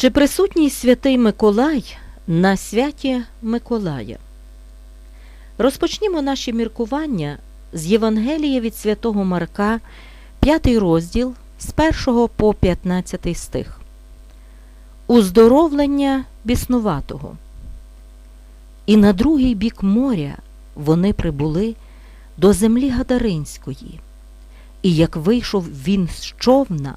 Чи присутній святий Миколай на святі Миколая? Розпочнімо наші міркування з Євангелія від святого Марка, 5 розділ з 1 по 15 стих. Уздоровлення біснуватого. І на другий бік моря вони прибули до землі Гадаринської. І як вийшов він з човна,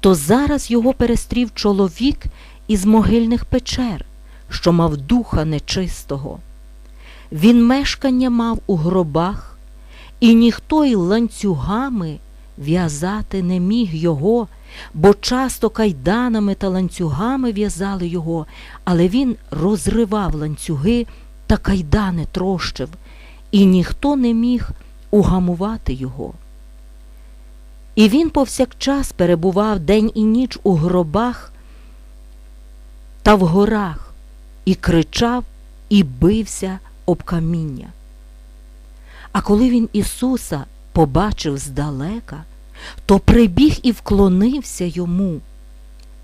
то зараз його перестрів чоловік із могильних печер, що мав духа нечистого. Він мешкання мав у гробах, і ніхто й ланцюгами в'язати не міг його, бо часто кайданами та ланцюгами в'язали його, але він розривав ланцюги та кайдани трощив, і ніхто не міг угамувати його. І він повсякчас перебував день і ніч у гробах та в горах, і кричав, і бився об каміння. А коли він Ісуса побачив здалека, то прибіг і вклонився йому,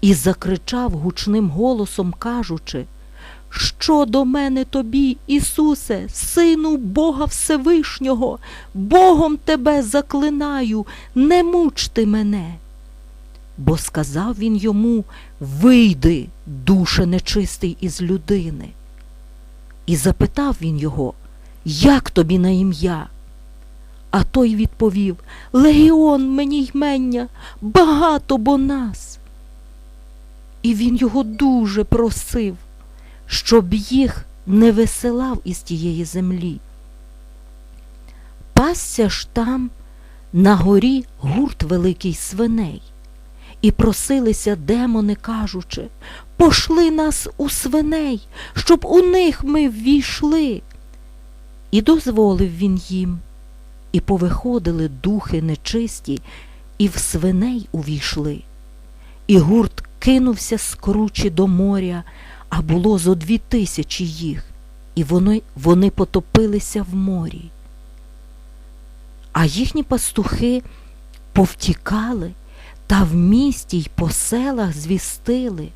і закричав гучним голосом, кажучи, що до мене тобі, Ісусе, Сину Бога Всевишнього, Богом тебе заклинаю, не мучти мене. Бо сказав він йому Вийди, душе нечистий із людини. І запитав він його, як тобі на ім'я? А той відповів Легіон мені ймення, багато бо нас. І він його дуже просив щоб їх не веселав із тієї землі. Пасся ж там на горі гурт великий свиней, і просилися демони, кажучи, пошли нас у свиней, щоб у них ми ввійшли. І дозволив він їм, і повиходили духи нечисті, і в свиней увійшли. І гурт кинувся з кручі до моря, а було зо дві тисячі їх, і вони, вони потопилися в морі. А їхні пастухи повтікали та в місті й по селах звістили,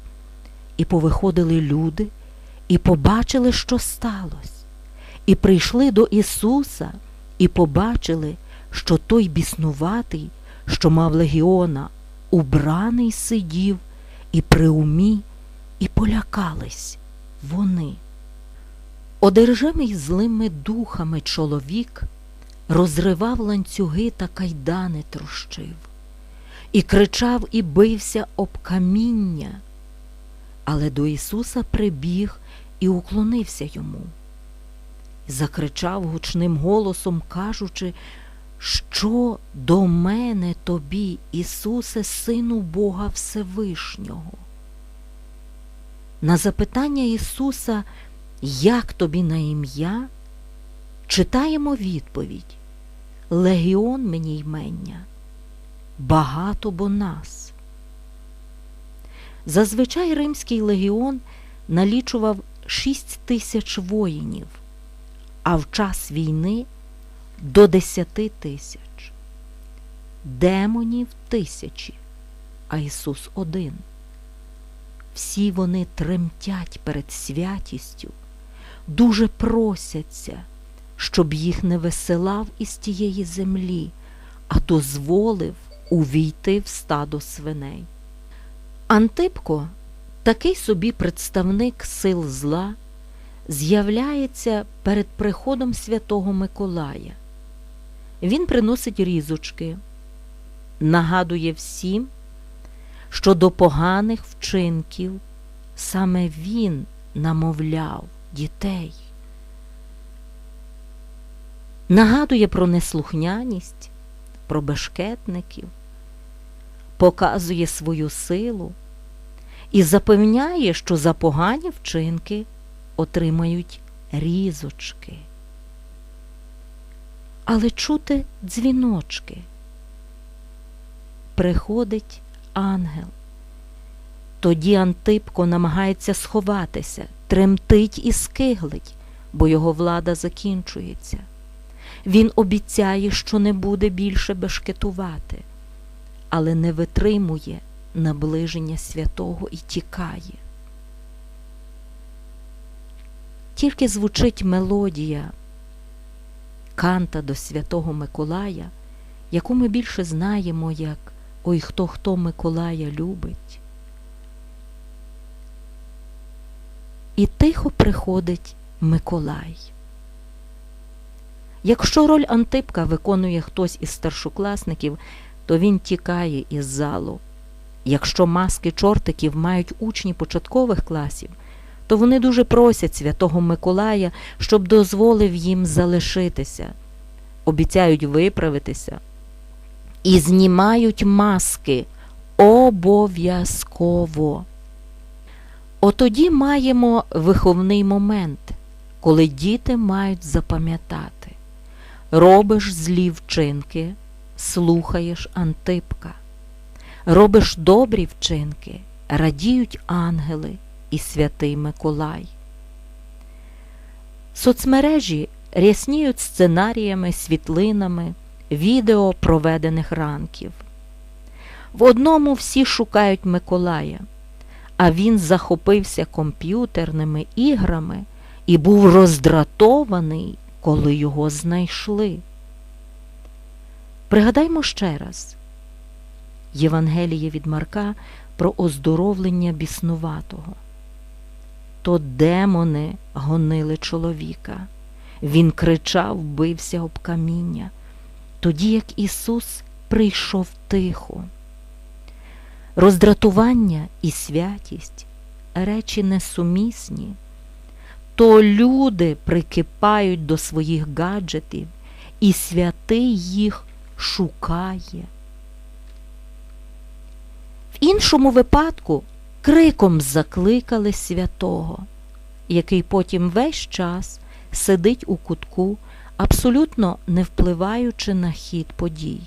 і повиходили люди, і побачили, що сталося, і прийшли до Ісуса, і побачили, що той біснуватий, що мав легіона, убраний сидів і при умі і полякались вони. Одержимий злими духами чоловік розривав ланцюги та кайдани трощив, і кричав і бився об каміння, але до Ісуса прибіг і уклонився йому. Закричав гучним голосом, кажучи, що до мене тобі, Ісусе, Сину Бога Всевишнього. На запитання Ісуса, як тобі на ім'я, читаємо відповідь Легіон мені ймення, багато бо нас. Зазвичай Римський легіон налічував шість тисяч воїнів, а в час війни до десяти тисяч, демонів тисячі, а Ісус один всі вони тремтять перед святістю, дуже просяться, щоб їх не веселав із тієї землі, а дозволив увійти в стадо свиней. Антипко, такий собі представник сил зла, з'являється перед приходом святого Миколая. Він приносить різочки, нагадує всім, що до поганих вчинків саме він намовляв дітей. Нагадує про неслухняність, про бешкетників, показує свою силу і запевняє, що за погані вчинки отримають різочки. Але чути дзвіночки. Приходить ангел. Тоді Антипко намагається сховатися, тремтить і скиглить, бо його влада закінчується. Він обіцяє, що не буде більше бешкетувати, але не витримує наближення святого і тікає. Тільки звучить мелодія канта до святого Миколая, яку ми більше знаємо як Ой хто хто Миколая любить. І тихо приходить Миколай. Якщо роль Антипка виконує хтось із старшокласників, то він тікає із залу. Якщо маски чортиків мають учні початкових класів, то вони дуже просять святого Миколая, щоб дозволив їм залишитися, обіцяють виправитися і знімають маски обов'язково. Отоді маємо виховний момент, коли діти мають запам'ятати. Робиш злі вчинки, слухаєш Антипка. Робиш добрі вчинки, радіють ангели і святий Миколай. Соцмережі рясніють сценаріями, світлинами, відео проведених ранків. В одному всі шукають Миколая, а він захопився комп'ютерними іграми і був роздратований, коли його знайшли. Пригадаймо ще раз Євангеліє від Марка про оздоровлення біснуватого. То демони гонили чоловіка. Він кричав, бився об каміння, тоді як Ісус прийшов тихо. Роздратування і святість речі несумісні, то люди прикипають до своїх гаджетів, і святий їх шукає. В іншому випадку криком закликали святого, який потім весь час сидить у кутку, абсолютно не впливаючи на хід подій.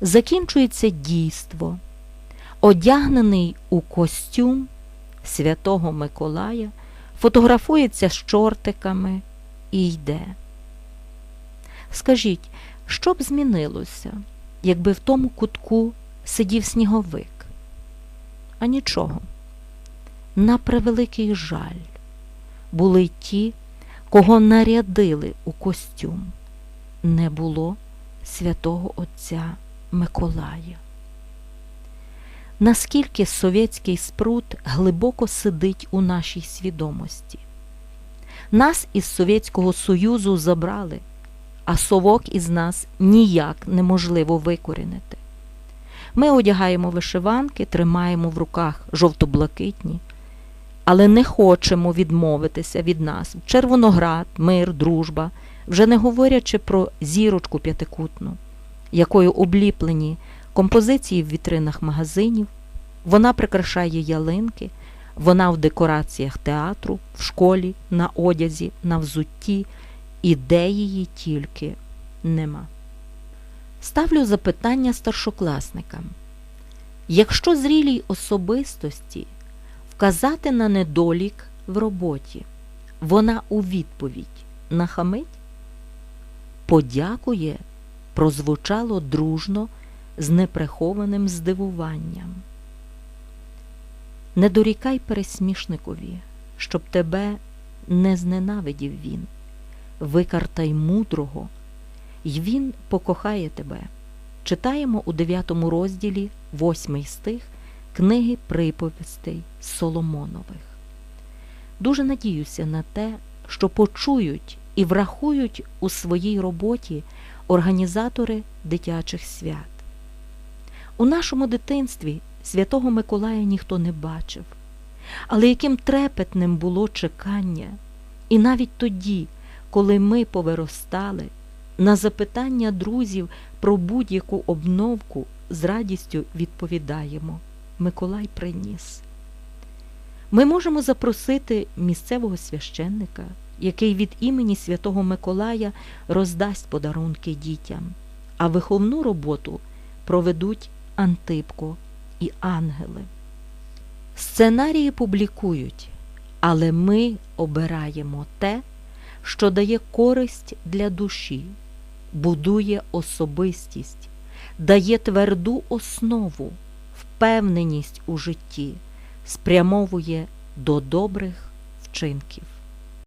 Закінчується дійство, одягнений у костюм святого Миколая, фотографується з чортиками і йде. Скажіть, що б змінилося, якби в тому кутку сидів сніговик? А нічого. На превеликий жаль були ті, кого нарядили у костюм. Не було святого Отця Миколая. Наскільки совєтський спрут глибоко сидить у нашій свідомості? Нас із Совєтського Союзу забрали, а совок із нас ніяк неможливо викорінити. Ми одягаємо вишиванки, тримаємо в руках жовто-блакитні, але не хочемо відмовитися від нас червоноград, мир, дружба, вже не говорячи про зірочку п'ятикутну, якою обліплені композиції в вітринах магазинів, вона прикрашає ялинки, вона в декораціях театру, в школі, на одязі, на взутті, і де її тільки нема. Ставлю запитання старшокласникам. Якщо зрілій особистості вказати на недолік в роботі, вона у відповідь нахамить, подякує, прозвучало дружно з неприхованим здивуванням. Не дорікай пересмішникові, щоб тебе не зненавидів він, викартай мудрого й він покохає тебе. Читаємо у 9 розділі 8 стих книги приповістей Соломонових. Дуже надіюся на те, що почують і врахують у своїй роботі організатори дитячих свят. У нашому дитинстві святого Миколая ніхто не бачив, але яким трепетним було чекання, і навіть тоді, коли ми повиростали. На запитання друзів про будь-яку обновку з радістю відповідаємо Миколай приніс. Ми можемо запросити місцевого священника, який від імені Святого Миколая роздасть подарунки дітям, а виховну роботу проведуть Антипко і ангели. Сценарії публікують, але ми обираємо те, що дає користь для душі будує особистість, дає тверду основу, впевненість у житті спрямовує до добрих вчинків.